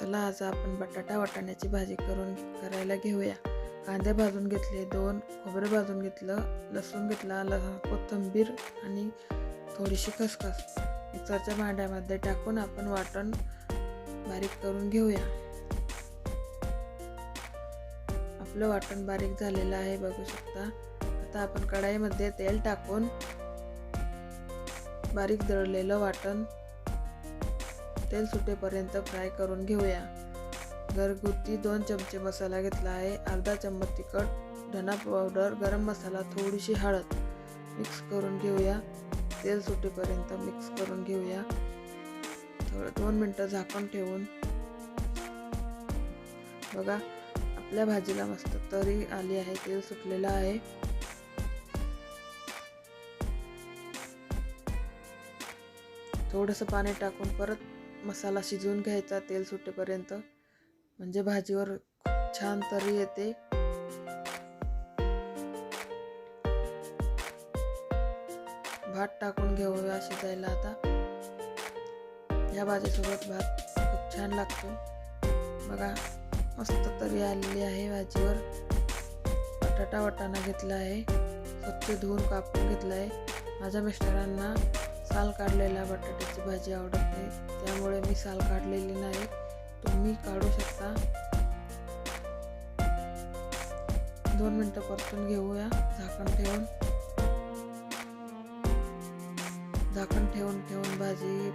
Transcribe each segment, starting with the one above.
चला आज आपण बटाटा वाटाण्याची भाजी करून करायला घेऊया. कांदे भाजून घेतले दोन खोबरं भाजून घेतलं लसूण घेतला लसूण कोथिंबीर आणि थोडीशी खसखस. मिक्सरच्या भांड्यामध्ये टाकून आपण वाटण बारीक करून घेऊया. आपलं वाटण बारीक झालेलं आहे बघू शकता. आता आपण कढाईमध्ये तेल टाकून बारीक दळलेलं वाटण तेल सुटेपर्यंत फ्राय करून घेऊया. घरगुती दोन चमचे मसाला घेतला आहे. अर्धा चम्मच तिखट धना पावडर गरम मसाला थोडीशी हळद मिक्स करून घेऊया. तेल सुटेपर्यंत मिक्स करून घेऊया. थोडं दोन मिनटं झाकण ठेवून. बघा आपल्या भाजीला मस्त तरी आली आहे तेल सुटलेलं आहे. थोडंसं पाणी टाकून परत मसाला शिजवून घ्यायचा तेल सुटेपर्यंत. म्हणजे भाजीवर खूप छान तरी येते. भात टाकून घेऊया शिजायला आता. या भाजीसोबत भात खूप छान लागतो. बघा मस्त तरी आलेली आहे भाजीवर. बटाटा वाटाणा घेतला आहे. स्वच्छ धुवून कापून घेतला आहे. माझ्या मिस्टरांना साल काढलेल्या बटाट्याची भाजी आवडत. नाही त्यामुळे मी साल काढलेली नाही. तुम्ही काढू शकता. दोन मिनटं परतून घेऊया. झाकण ठेवून. झाकण ठेवून ठेवून भाजी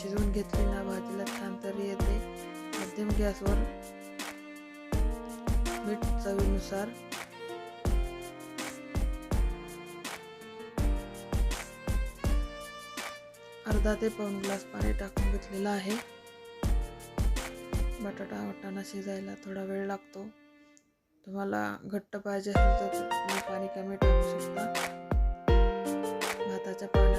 शिजवून घेतली ना भाजीला छान तरी येते. मध्यम गॅसवर मीठ चवीनुसार अर्धा ते पाऊन ग्लास पाणी टाकून घेतलेलं आहे. बटाटा वाटाणा शिजायला थोडा वेळ लागतो. तुम्हाला घट्ट पाहिजे असेल तर तुम्ही पाणी कमी टाकू शकता. भाताच्या पाणी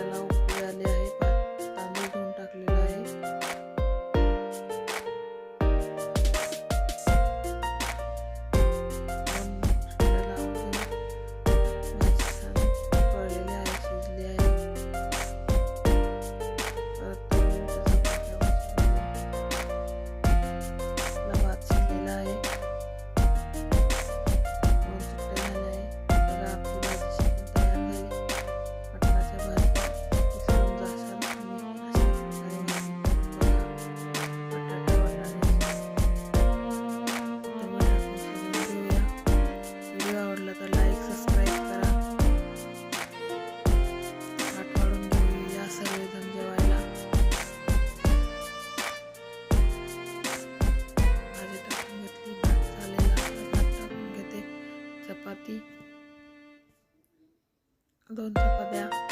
चपाती. दोन चपात्या.